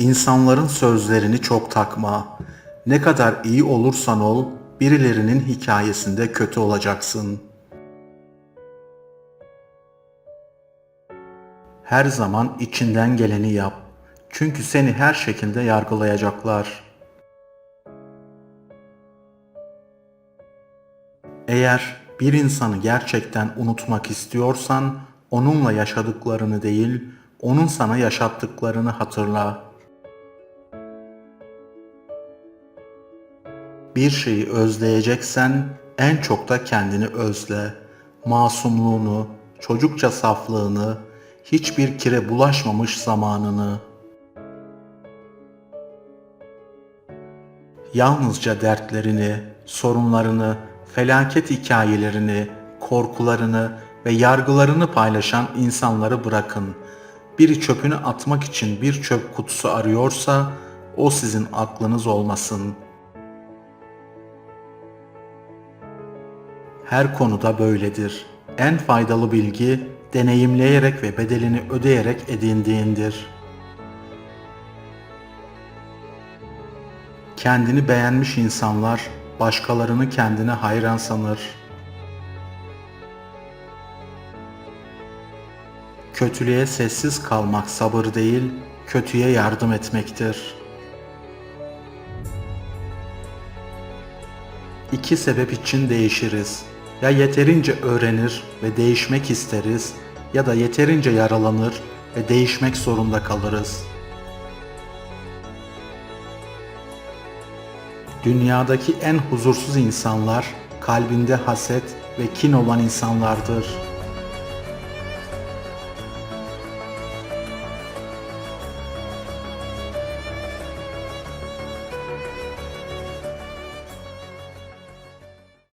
İnsanların sözlerini çok takma. Ne kadar iyi olursan ol, birilerinin hikayesinde kötü olacaksın. Her zaman içinden geleni yap. Çünkü seni her şekilde yargılayacaklar. Eğer bir insanı gerçekten unutmak istiyorsan, onunla yaşadıklarını değil, onun sana yaşattıklarını hatırla. Bir şeyi özleyeceksen en çok da kendini özle. Masumluğunu, çocukça saflığını, hiçbir kire bulaşmamış zamanını. Yalnızca dertlerini, sorunlarını, felaket hikayelerini, korkularını ve yargılarını paylaşan insanları bırakın. Biri çöpünü atmak için bir çöp kutusu arıyorsa o sizin aklınız olmasın. Her konuda böyledir. En faydalı bilgi deneyimleyerek ve bedelini ödeyerek edindiğindir. Kendini beğenmiş insanlar başkalarını kendine hayran sanır. Kötülüğe sessiz kalmak sabır değil, kötüye yardım etmektir. İki sebep için değişiriz. Ya yeterince öğrenir ve değişmek isteriz ya da yeterince yaralanır ve değişmek zorunda kalırız. Dünyadaki en huzursuz insanlar kalbinde haset ve kin olan insanlardır.